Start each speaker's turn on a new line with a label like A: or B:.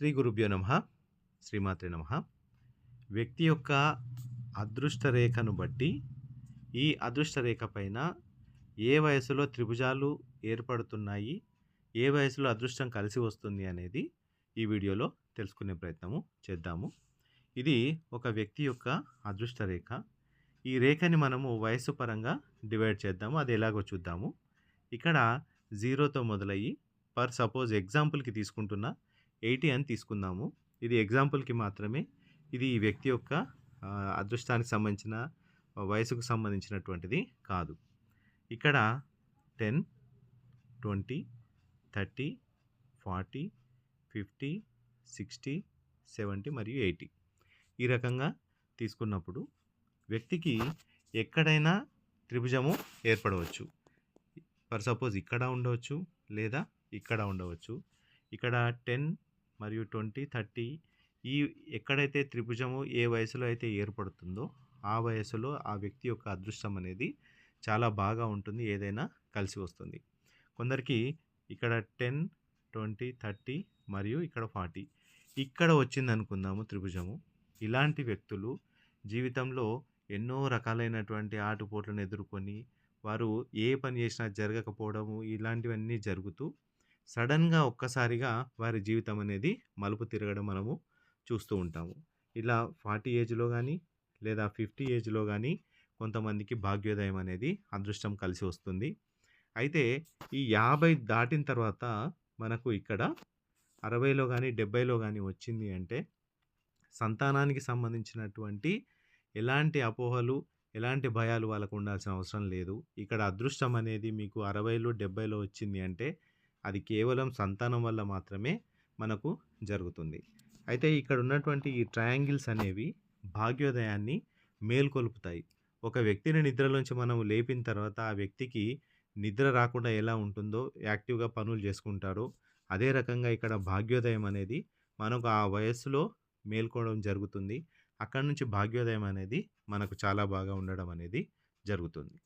A: శ్రీ గురుభ్యో నమ. శ్రీమాత్రి నమ. వ్యక్తి యొక్క అదృష్ట రేఖను బట్టి ఈ అదృష్ట రేఖ పైన ఏ వయసులో త్రిభుజాలు ఏర్పడుతున్నాయి ఏ వయసులో అదృష్టం కలిసి వస్తుంది అనేది ఈ వీడియోలో తెలుసుకునే ప్రయత్నము చేద్దాము. ఇది ఒక వ్యక్తి యొక్క అదృష్ట రేఖ. ఈ రేఖని మనము వయస్సు పరంగా డివైడ్ చేద్దాము అది ఎలాగో చూద్దాము. ఇక్కడ జీరోతో మొదలయ్యి పర్ సపోజ్ ఎగ్జాంపుల్కి తీసుకుంటున్న ఎయిటీ అని తీసుకుందాము. ఇది ఎగ్జాంపుల్కి మాత్రమే. ఇది ఈ వ్యక్తి యొక్క అదృష్టానికి సంబంధించిన వయసుకు సంబంధించినటువంటిది కాదు. ఇక్కడ ten twenty thirty forty fifty sixty seventy మరియు ఎయిటీ. ఈ రకంగా తీసుకున్నప్పుడు వ్యక్తికి ఎక్కడైనా త్రిభుజము ఏర్పడవచ్చు. ఫర్ సపోజ్ ఇక్కడ ఉండవచ్చు లేదా ఇక్కడ ఉండవచ్చు. ఇక్కడ టెన్ మరియు ట్వంటీ థర్టీ ఈ ఎక్కడైతే త్రిభుజము ఏ వయసులో అయితే ఏర్పడుతుందో ఆ వయసులో ఆ వ్యక్తి యొక్క అదృష్టం అనేది చాలా బాగా ఉంటుంది ఏదైనా కలిసి వస్తుంది. కొందరికి ఇక్కడ టెన్ ట్వంటీ థర్టీ మరియు ఇక్కడ ఫార్టీ. ఇక్కడ వచ్చింది అనుకుందాము త్రిభుజము. ఇలాంటి వ్యక్తులు జీవితంలో ఎన్నో రకాలైనటువంటి ఆటుపోట్లను ఎదుర్కొని వారు ఏ పని చేసినా జరగకపోవడము ఇలాంటివన్నీ జరుగుతూ సడన్గా ఒక్కసారిగా వారి జీవితం అనేది మలుపు తిరగడం మనము చూస్తూ ఉంటాము. ఇలా ఫార్టీ ఏజ్లో కానీ లేదా ఫిఫ్టీ ఏజ్లో కానీ కొంతమందికి భాగ్యోదయం అనేది అదృష్టం కలిసి వస్తుంది. అయితే ఈ యాభై దాటిన తర్వాత మనకు ఇక్కడ అరవైలో కానీ డెబ్బైలో కానీ వచ్చింది అంటే సంతానానికి సంబంధించినటువంటి ఎలాంటి అపోహలు ఎలాంటి భయాలు వాళ్ళకు ఉండాల్సిన అవసరం లేదు. ఇక్కడ అదృష్టం అనేది మీకు అరవైలో డెబ్బైలో వచ్చింది అంటే అది కేవలం సంతానం వల్ల మాత్రమే మనకు జరుగుతుంది. అయితే ఇక్కడ ఉన్నటువంటి ఈ ట్రయాంగిల్స్ అనేవి భాగ్యోదయాన్ని మేల్కొల్పుతాయి. ఒక వ్యక్తిని నిద్రలోంచి మనం లేపిన తర్వాత ఆ వ్యక్తికి నిద్ర రాకుండా ఎలా ఉంటుందో యాక్టివ్గా పనులు చేసుకుంటారో అదే రకంగా ఇక్కడ భాగ్యోదయం అనేది మనకు ఆ వయస్సులో మేల్కోవడం జరుగుతుంది. అక్కడ నుంచి భాగ్యోదయం అనేది మనకు చాలా బాగా ఉండడం అనేది జరుగుతుంది.